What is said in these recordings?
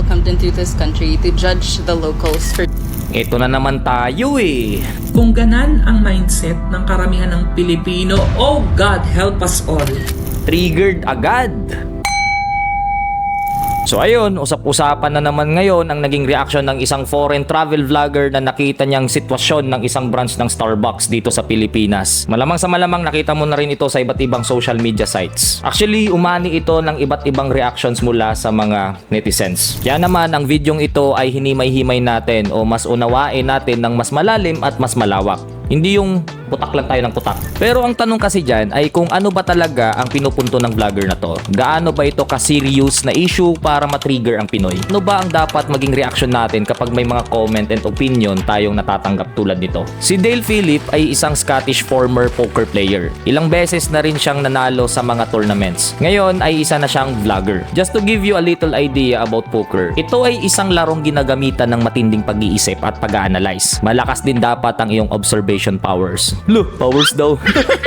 welcomed into this country to judge the locals for Ito na naman tayo eh. Kung ganan ang mindset ng karamihan ng Pilipino, oh God help us all. Triggered agad. So ayun, usap-usapan na naman ngayon ang naging reaction ng isang foreign travel vlogger na nakita niyang sitwasyon ng isang branch ng Starbucks dito sa Pilipinas. Malamang sa malamang nakita mo na rin ito sa iba't ibang social media sites. Actually, umani ito ng iba't ibang reactions mula sa mga netizens. Kaya naman, ang videong ito ay hinimay-himay natin o mas unawain natin ng mas malalim at mas malawak. Hindi yung putak lang tayo ng putak. Pero ang tanong kasi dyan ay kung ano ba talaga ang pinupunto ng vlogger na to. Gaano ba ito ka-serious na issue para matrigger ang Pinoy? Ano ba ang dapat maging reaction natin kapag may mga comment and opinion tayong natatanggap tulad nito? Si Dale Phillip ay isang Scottish former poker player. Ilang beses na rin siyang nanalo sa mga tournaments. Ngayon ay isa na siyang vlogger. Just to give you a little idea about poker, ito ay isang larong ginagamitan ng matinding pag-iisip at pag-analyze. Malakas din dapat ang iyong observation powers. Look, powers daw.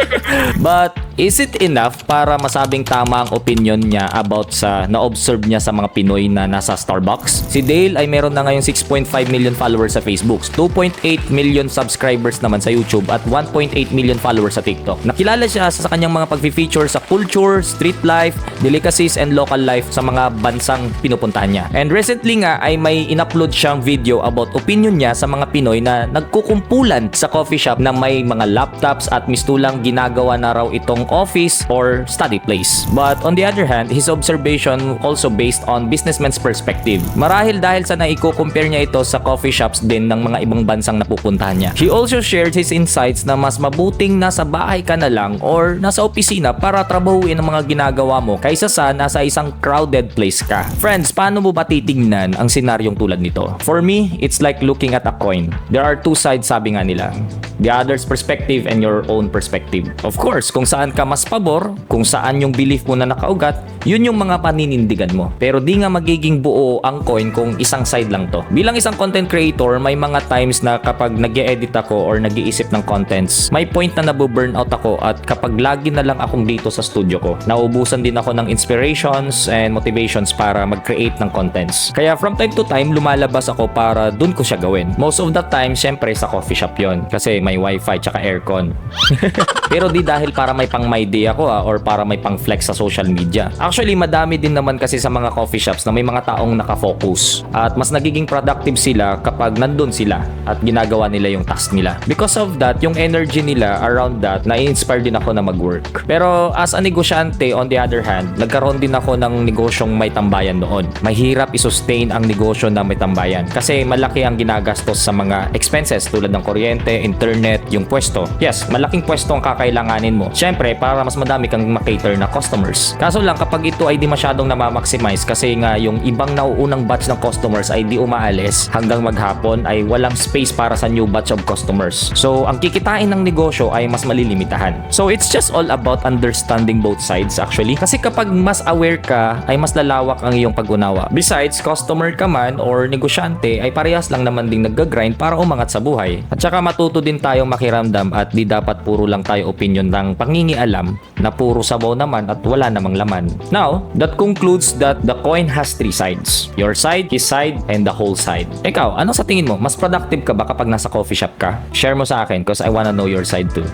But is it enough para masabing tama ang opinion niya about sa na-observe niya sa mga Pinoy na nasa Starbucks? Si Dale ay meron na ngayong 6.5 million followers sa Facebook, 2.8 million subscribers naman sa YouTube at 1.8 million followers sa TikTok. Nakilala siya sa kanyang mga pag-feature sa culture, street life, delicacies and local life sa mga bansang pinupuntahan niya. And recently nga ay may in-upload siyang video about opinion niya sa mga Pinoy na nagkukumpulan sa coffee shop na may mga laptops at mistulang ginagawa na raw itong office or study place. But on the other hand, his observation also based on businessman's perspective. Marahil dahil sa naiko-compare niya ito sa coffee shops din ng mga ibang bansang napupuntahan niya. He also shared his insights na mas mabuting nasa bahay ka na lang or nasa opisina para trabahuin ang mga ginagawa mo kaysa sa nasa isang crowded place ka. Friends, paano mo ba titingnan ang senaryong tulad nito? For me, it's like looking at a coin. There are two sides sabi nga nila. The other's perspective and your own perspective. Of course, kung saan ka mas pabor, kung saan yung belief mo na nakaugat, yun yung mga paninindigan mo. Pero di nga magiging buo ang coin kung isang side lang to. Bilang isang content creator, may mga times na kapag nag edit ako or nag-iisip ng contents, may point na nabu-burn out ako at kapag lagi na lang akong dito sa studio ko, nauubusan din ako ng inspirations and motivations para mag-create ng contents. Kaya from time to time, lumalabas ako para dun ko siya gawin. Most of the time, syempre sa coffee shop yon kasi may wifi tsaka aircon. Pero di dahil para may pang my day ako ah, or para may pang flex sa social media. Actually, madami din naman kasi sa mga coffee shops na may mga taong nakafocus at mas nagiging productive sila kapag nandun sila at ginagawa nila yung task nila. Because of that, yung energy nila around that, na-inspire din ako na mag-work. Pero as a negosyante, on the other hand, nagkaroon din ako ng negosyong may tambayan noon. Mahirap i-sustain ang negosyo na may tambayan kasi malaki ang ginagastos sa mga expenses tulad ng kuryente, internet, yung pwesto. Yes, malaking pwesto ang kakailanganin mo. Siyempre, para mas madami kang makater na customers. Kaso lang, kapag ito ay di masyadong namamaximize kasi nga yung ibang nauunang batch ng customers ay di umaalis hanggang maghapon ay walang space para sa new batch of customers. So, ang kikitain ng negosyo ay mas malilimitahan. So, it's just all about understanding both sides actually. Kasi kapag mas aware ka, ay mas lalawak ang iyong pag-unawa. Besides, customer ka man or negosyante ay parehas lang naman ding nag-grind para umangat sa buhay. At saka matuto din tayong makiramdam at di dapat puro lang tayo opinion ng pangingialam na puro sabaw naman at wala namang laman. Now, that concludes that the coin has three sides. Your side, his side, and the whole side. Ikaw, ano sa tingin mo? Mas productive ka ba kapag nasa coffee shop ka? Share mo sa akin because I wanna know your side too.